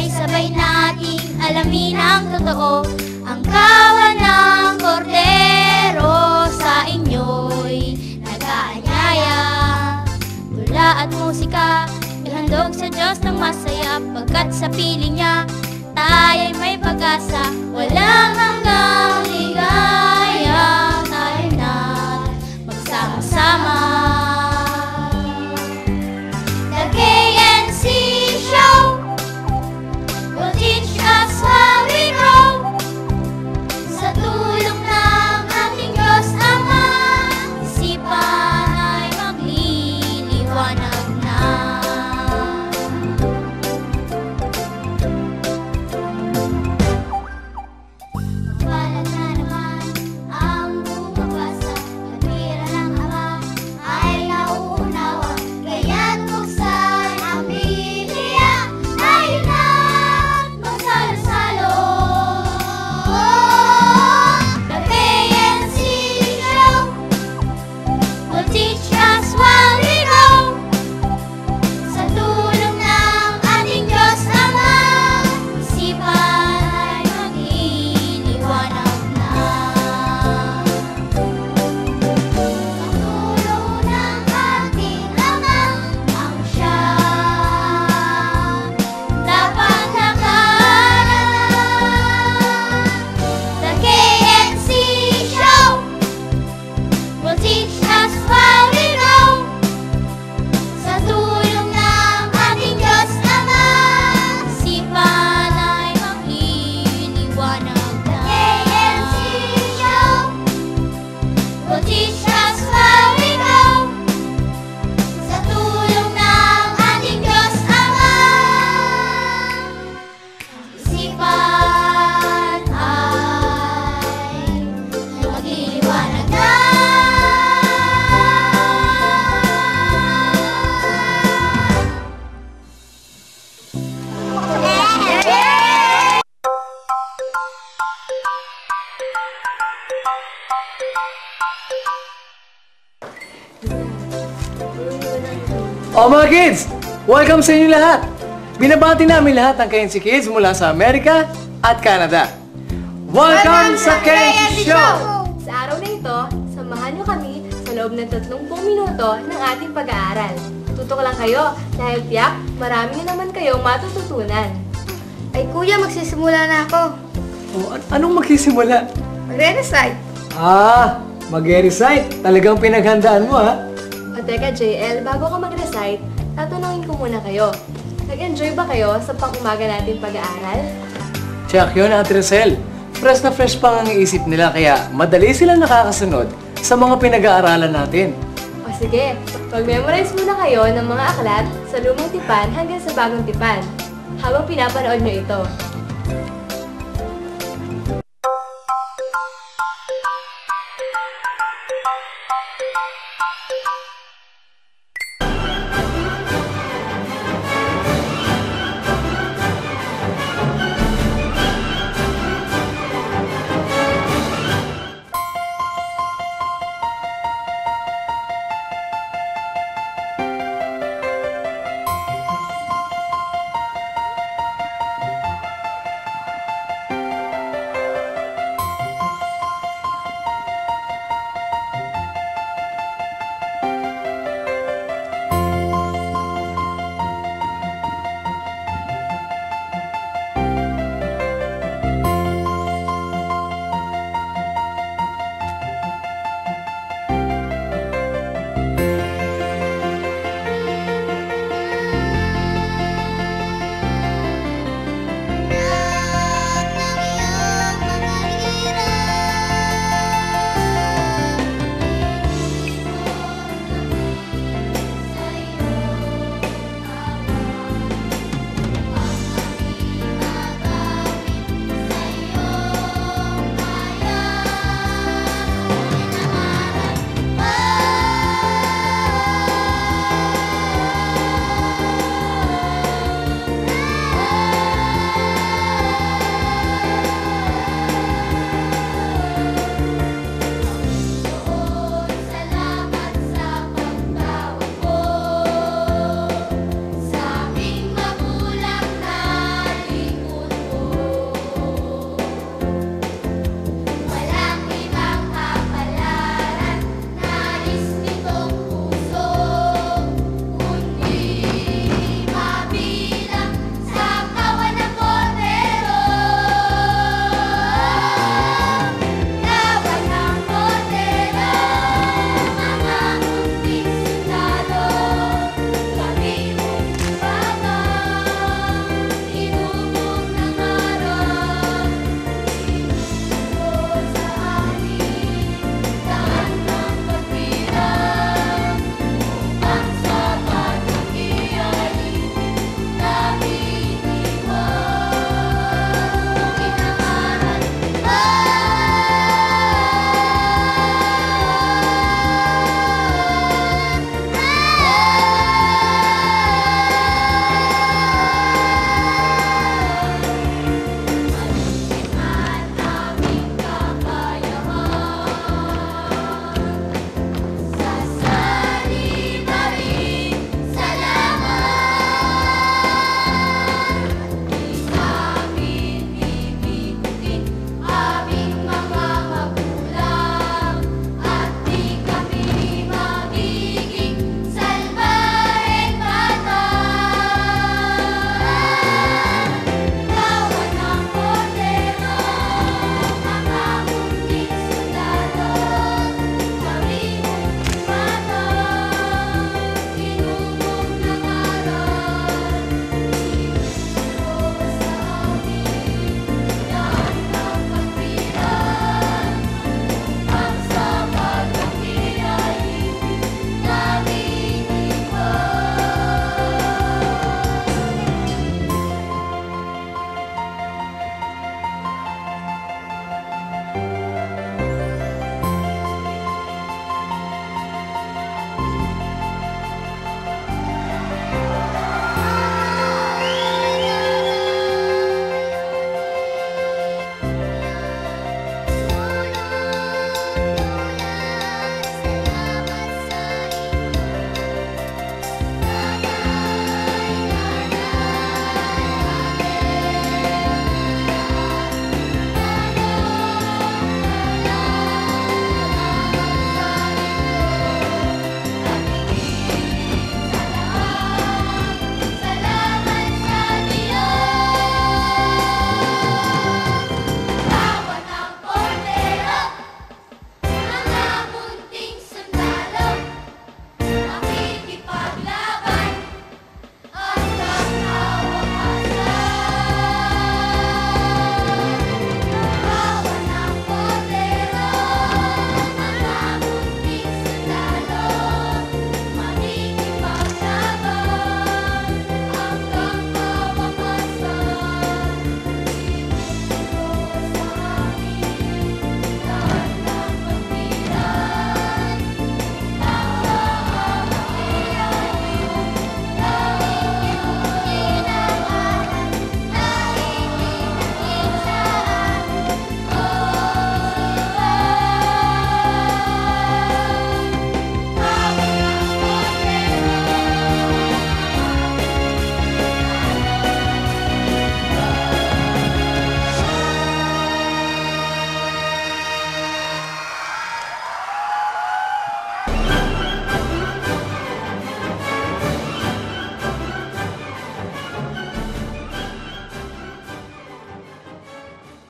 Sabay-sabay nating alamin ang totoo. Ang kawan ng kordero Sa inyo'y nag-aanyaya. Tula at musika Ihandog sa Diyos ng masaya. Pagkat sa piling niya Tayo'y may pag-asa. Walang Wow. O mga kids, welcome sa inyo lahat. Binabati namin lahat ng KNC Kids mula sa Amerika at Canada. Welcome, sa KNC Show! Sa araw na ito, samahan niyo kami sa loob ng 30 minuto ng ating pag-aaral. Tutok lang kayo dahil tiyak marami na naman kayong matututunan. Ay kuya, magsisimula na ako. O, an- anong magsisimula? Magre-recite. Ah, mag-recite. Talagang pinaghandaan mo ha. O teka JL, bago ka mag-recite, tatanungin ko muna kayo. Nag-enjoy ba kayo sa pang-umaga natin pag-aaral? Check yun, Ate Rosel. Fresh na fresh pang ang isip nila kaya madali silang nakakasunod sa mga pinag-aaralan natin. O sige, mag-memorize muna kayo ng mga aklat sa lumang tipan hanggang sa bagong tipan. Habang pinapanood nyo ito,